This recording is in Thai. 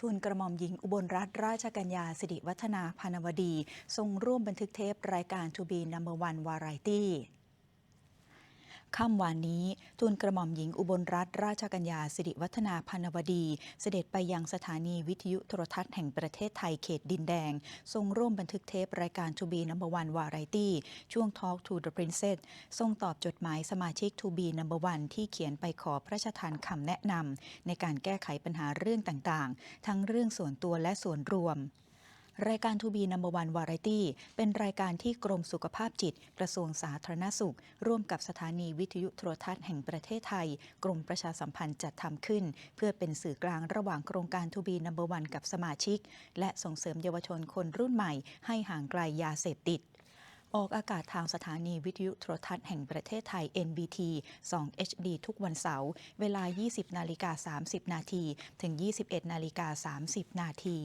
ทูลกระหม่อมหญิงอุบลรัตนราชกัญญาสิริวัฒนาพานวดี ทรงร่วมบันทึกเทปรายการ To be Number One Variety ค่ำวานนี้ ทูลกระหม่อมหญิงอุบลรัตนราชกัญญาสิริวัฒนาพานวดี เสด็จไปยังสถานีวิทยุโทรทัศน์แห่งประเทศไทยเขตดินแดง ทรงร่วมบันทึกเทปรายการ To be Number One Variety ช่วง Talk to the Princess ทรงตอบจดหมายสมาชิก To be Number One ที่เขียนไปขอพระราชทานคำแนะนำในการแก้ไขปัญหาเรื่องต่างๆ ทั้งเรื่องส่วนตัวและส่วนรวม รายการทูบีนัมเบอร์วันวาไรตี้เป็นรายการที่กรมสุขภาพจิต กระทรวงสาธารณสุข ร่วมกับสถานีวิทยุโทรทัศน์แห่งประเทศไทย กรมประชาสัมพันธ์จัดทำขึ้น เพื่อเป็นสื่อกลางระหว่างโครงการทูบีนัมเบอร์วันกับสมาชิก และส่งเสริมเยาวชนคนรุ่นใหม่ ให้ห่างไกลยาเสพติดออกอากาศทางสถานีวิทยุโทรทัศน์แห่งประเทศไทย NBT 2 HD ทุกวันเสาร์ เวลา 20 นาฬิกา 30 นาที ถึง 21 นาฬิกา 30 นาที